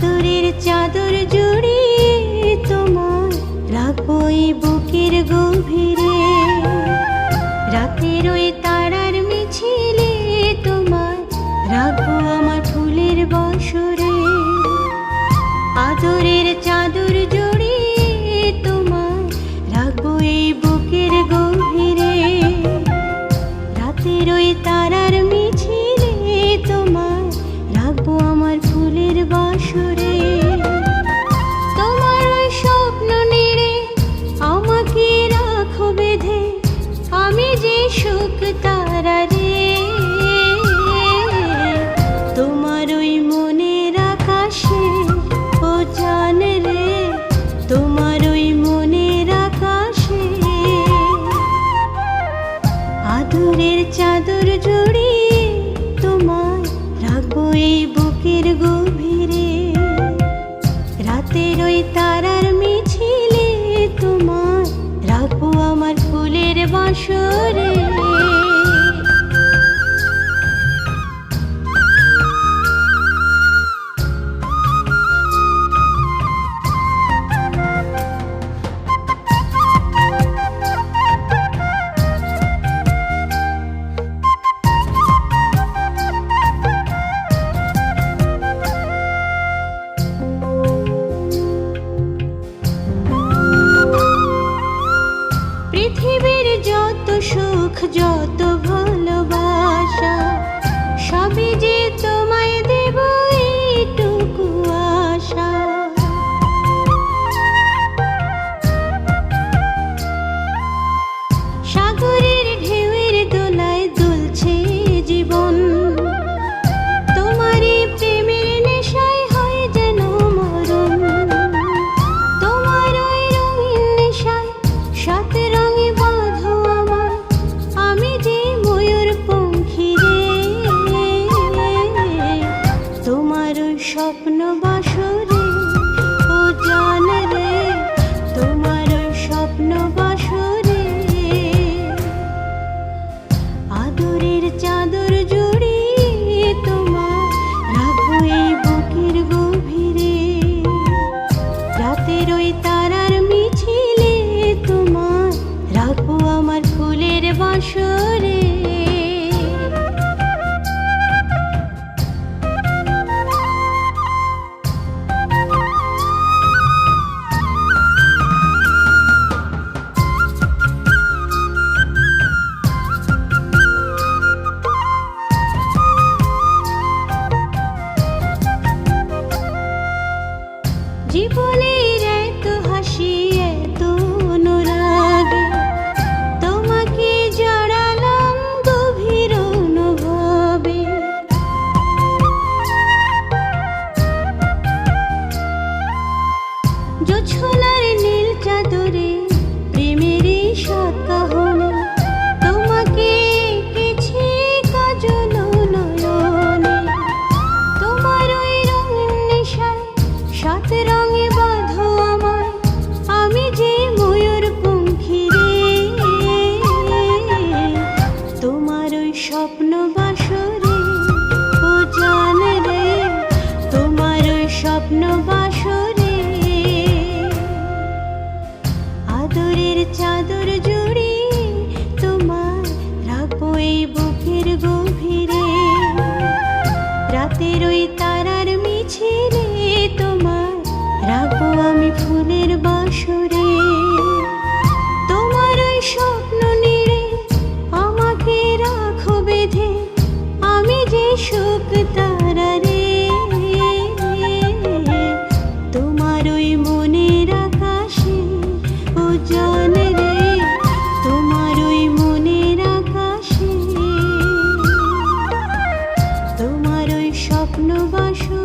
আদরের চাদর জুড়ে তোমার রাখোই বুকের গভীরে। রাতের ওই তারার মিছিলে তোমার রাখো আমার ফুলের বসরে। আদরের রাতের গভীরে রাতের ওই তারার মিছিলে তোমার রাখব আমার ফুলের বাসরে। পৃথিবীর যত সুখ যত স্বপ্ন বাসরে ও জান রে তোমার স্বপ্ন বাসরে। আদরের চা চলে স্বপ্ন বাসরে রে তোমার স্বপ্ন বাসরে আদরের চাদর জু সুখ তারা রে। তোমার ওই মনের আকাশে, ও জন রে, তোমার ওই মনের আকাশে। তোমার ওই স্বপ্ন বাসন